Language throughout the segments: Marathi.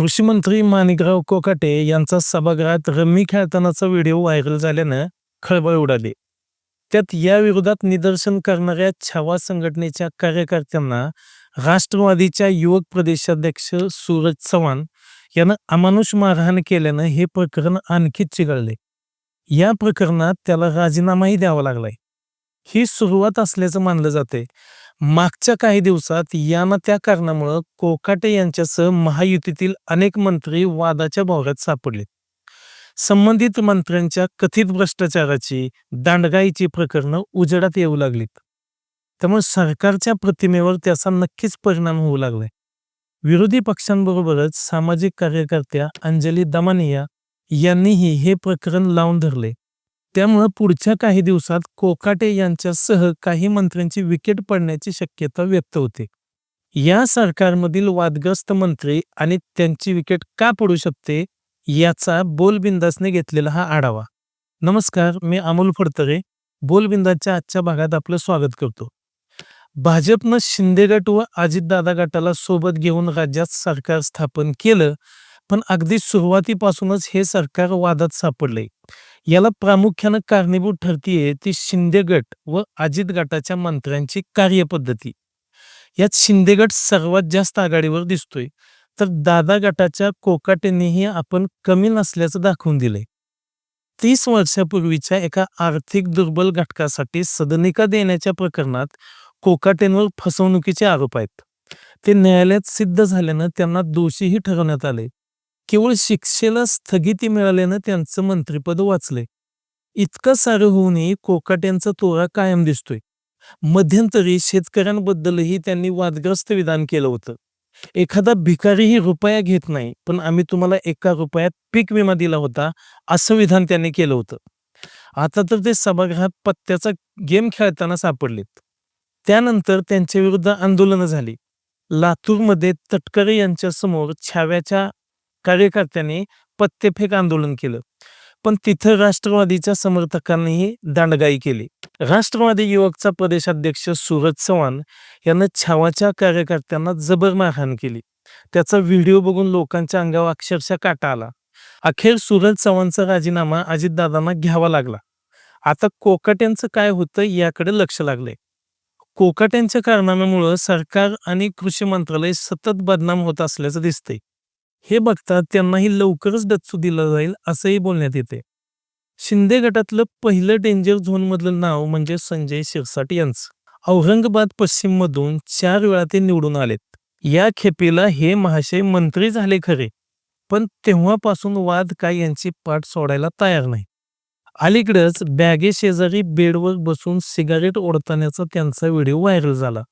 कृषी मंत्री माणिकराव कोकाटे यांचा सभागृहात रम्मी खेळतानाचा व्हिडिओ व्हायरल झाल्यानं खळबळ उडाली. त्यात या विरोधात निदर्शन करणाऱ्या छावा संघटनेच्या कार्यकर्त्यांना राष्ट्रवादीच्या युवक प्रदेशाध्यक्ष सूरज चव्हाण यानं अमानुष मारहाण केल्यानं हे प्रकरण आणखी चिघळले. या प्रकरणात त्याला राजीनामाही द्यावा लागलाय. ही सुरुवात असल्याचं मानलं जाते मागच्या काही दिवसात या ना त्या कारणामुळं कोकाटे यांच्यासह महायुतीतील अनेक मंत्री वादाच्या भोवऱ्यात सापडले संबंधित मंत्र्यांच्या कथित भ्रष्टाचाराची दांडगाईची प्रकरणं उजेडात येऊ लागलीत. त्यामुळे सरकारच्या प्रतिमेवर त्याचा नक्कीच परिणाम होऊ लागलाय. विरोधी पक्षांबरोबरच सामाजिक कार्यकर्त्या अंजली दमानिया यांनीही हे प्रकरण लावून धरले. त्यामुळं पुढच्या काही दिवसात कोकाटे यांच्यासह काही मंत्र्यांची विकेट पडण्याची शक्यता व्यक्त होते. या सरकारमधील वादग्रस्त मंत्री आणि त्यांची विकेट का पडू शकते याचा बोलबिंदासने घेतलेला हा आढावा. नमस्कार मी अमोल फडतरे बोलबिंदाच्या आजच्या भागात आपलं स्वागत करतो. भाजपनं शिंदे गट व अजितदादा गटाला सोबत घेऊन राज्यात सरकार स्थापन केलं पण अगदी सुरुवातीपासूनच हे सरकार वादात सापडले याला प्रामुख्यानं कारणीभूत ठरतीये ती शिंदे गट व अजित गटाच्या मंत्र्यांची कार्यपद्धती. यात शिंदे गट सर्वात जास्त आघाडीवर दिसतोय. तर दादा गटाच्या कोकाटेनेही आपण कमी नसल्याचं दाखवून दिलंय. तीस वर्षापूर्वीच्या एका आर्थिक दुर्बल घटकासाठी सदनिका देण्याच्या प्रकरणात कोकाटेंवर फसवणुकीचे आरोप आहेत. ते न्यायालयात सिद्ध झाल्यानं त्यांना दोषीही ठरवण्यात आले. केवळ शिक्षेला स्थगिती मिळाल्यानं त्यांचं मंत्रिपद वाचलंय. इतकं सारं होऊनही कोकाट्यांचा तोरा कायम दिसतोय. मध्यंतरी शेतकऱ्यांबद्दलही त्यांनी वादग्रस्त विधान केलं होतं. एखादा भिकारीही रुपया घेत नाही पण आम्ही तुम्हाला एका रुपयात पीक विमा दिला होता असं विधान त्यांनी केलं होतं. आता तर ते सभागृहात पत्त्याचा गेम खेळताना सापडलेत. त्यानंतर त्यांच्या विरुद्ध आंदोलनं झाली. लातूरमध्ये तटकरे यांच्यासमोर छाव्याच्या कार्यकर्त्यांनी पत्तेफेक आंदोलन केलं. पण तिथं राष्ट्रवादीच्या समर्थकांनीही दांडगाई केली. राष्ट्रवादी युवकचा प्रदेशाध्यक्ष सूरज चव्हाण यानं छावाच्या कार्यकर्त्यांना जबर मारहाण केली. त्याचा व्हिडिओ बघून लोकांच्या अंगावर अक्षरशः काटा आला. अखेर सूरज चव्हाणचा राजीनामा अजितदादांना घ्यावा लागला. आता कोकाट्यांचं काय होतं याकडे लक्ष लागलंय. कोकाट्यांच्या कारणामुळं सरकार आणि कृषी मंत्रालय सतत बदनाम होत असल्याचं दिसतंय. हे बघता त्यांनाही लवकरच डच्चू दिलं जाईल असंही बोलण्यात येते. शिंदे गटातलं पहिलं डेंजर झोन मधलं नाव म्हणजे संजय शिरसाट यांचं. औरंगाबाद पश्चिम मधून चार वेळा ते निवडून आलेत. या खेपेला हे महाशय मंत्री झाले खरे पण तेव्हापासून वाद काय यांची पाठ सोडायला तयार नाही. अलीकडेच बॅगे शेजारी बेडवर बसून सिगारेट ओढतानाचा त्यांचा व्हिडिओ व्हायरल झाला.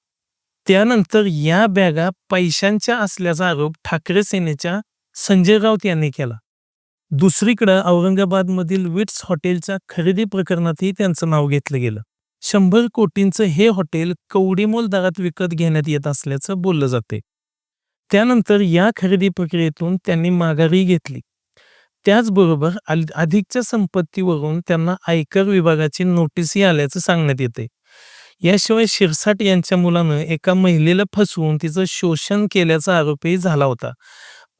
त्यानंतर या बॅगा पैशांच्या असल्याचा आरोप ठाकरे सेनेच्या संजय राऊत यांनी केला. दुसरीकडं औरंगाबादमधील विट्स हॉटेलच्या खरेदी प्रकरणातही त्यांचं नाव घेतलं गेलं. शंभर कोटींचं हे हॉटेल कवडीमोल दरात विकत घेण्यात येत असल्याचं बोललं जाते. त्यानंतर या खरेदी प्रक्रियेतून त्यांनी माघारी घेतली. त्याचबरोबर अधिकच्या संपत्तीवरून त्यांना आयकर विभागाची नोटीसही आल्याचं सांगण्यात येते. याशिवाय शिरसाट यांच्या मुलानं एका महिलेला फसवून तिचं शोषण केल्याचा आरोपही झाला होता.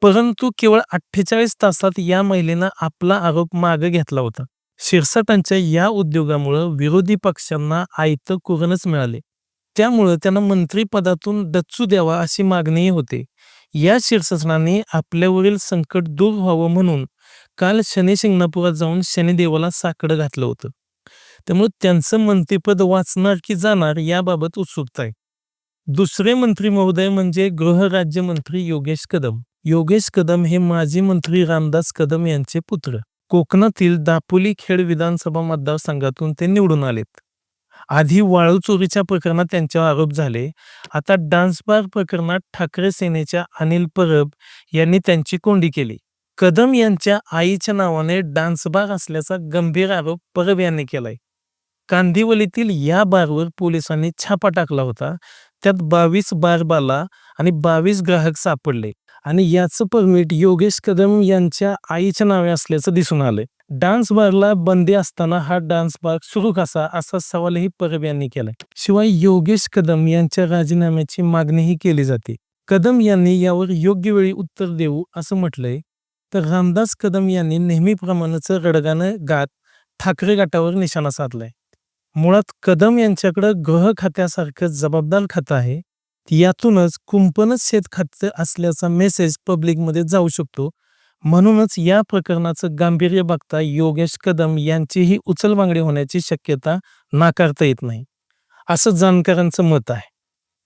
परंतु केवळ अठ्ठेचाळीस तासात या महिलेनं आपला आरोप मागे घेतला होता. शिरसाटांच्या या उद्योगामुळं विरोधी पक्षांना आयतं कुरणच मिळाले. त्यामुळं त्यांना मंत्रिपदातून डच्चू द्यावा अशी मागणीही होते. या शीर्षसनाने आपल्यावरील संकट दूर व्हावं म्हणून काल शनी शिंगणापुरात जाऊन शनिदेवाला साकडं घातलं होतं. त्यामुळे त्यांचं मंत्रिपद वाचणार की जाणार याबाबत उत्सुकता आहे. दुसरे मंत्री महोदय म्हणजे गृहराज्यमंत्री योगेश कदम. योगेश कदम हे माजी मंत्री रामदास कदम यांचे पुत्र. कोकणातील दापोली खेड विधानसभा मतदारसंघातून ते निवडून आलेत. आधी वाळू चोरीच्या प्रकरणात त्यांच्यावर आरोप झाले. आता डान्स बार प्रकरणात ठाकरे सेनेच्या अनिल परब यांनी त्यांची कोंडी केली. कदम यांच्या आईच्या नावाने डान्स बार असल्याचा गंभीर आरोप परब यांनी केलाय. कांदिवलीतील या बारवर पोलिसांनी छापा टाकला होता. त्यात बावीस बारबाला आणि बावीस ग्राहक सापडले आणि याचं परमिट योगेश कदम यांच्या आईच्या नावे असल्याचं दिसून आलंय. डान्स बारला बंदी असताना हा डान्स बार सुरू कसा असा सवालही परब यांनी केला शिवाय योगेश कदम यांच्या राजीनाम्याची मागणीही केली जाते. कदम यांनी यावर योग्य वेळी उत्तर देऊ असं म्हटलंय. तर रामदास कदम यांनी नेहमीप्रमाणेच रडगानं गात ठाकरे गटावर निशाणा साधलाय. मुळात कदम यांच्याकडं गृह खात्यासारखं जबाबदार खातं आहे. यातूनच कुंपणच शेत खातं असल्याचा मेसेज पब्लिकमध्ये जाऊ शकतो. म्हणूनच या प्रकरणाचं गांभीर्य बघता योगेश कदम यांचीही उचलबांगडी होण्याची शक्यता नाकारता येत नाही. असं जाणकारांचं मत आहे.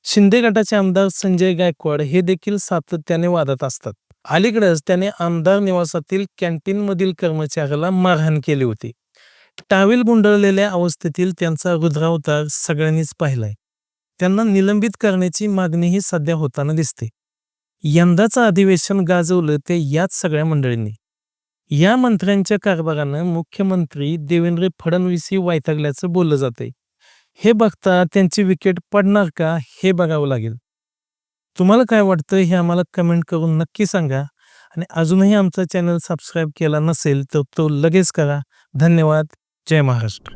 शिंदे गटाचे आमदार संजय गायकवाड हे देखील सातत्याने वादत असतात. अलीकडेच त्याने आमदार निवासातील कॅन्टीनमधील कर्मचाऱ्याला मारहाण केली होती. टावेल गुंडळलेल्या अवस्थेतील त्यांचा रुद्रावतार सगळ्यांनीच पाहिलाय. त्यांना निलंबित करण्याची मागणीही सध्या होताना दिसते. यंदाचं अधिवेशन गाजवलं ते याच सगळ्या मंडळींनी. या मंत्र्यांच्या कारभारानं मुख्यमंत्री देवेंद्र फडणवीसही वायतागल्याचं बोललं जातंय. हे बघता त्यांची विकेट पडणार का हे बघावं लागेल. तुम्हाला काय वाटतं हे आम्हाला कमेंट करून नक्की सांगा आणि अजूनही आमचा चॅनल सबस्क्राईब केला नसेल तर तो लगेच करा. धन्यवाद. જય મહારાષ્ટ્ર.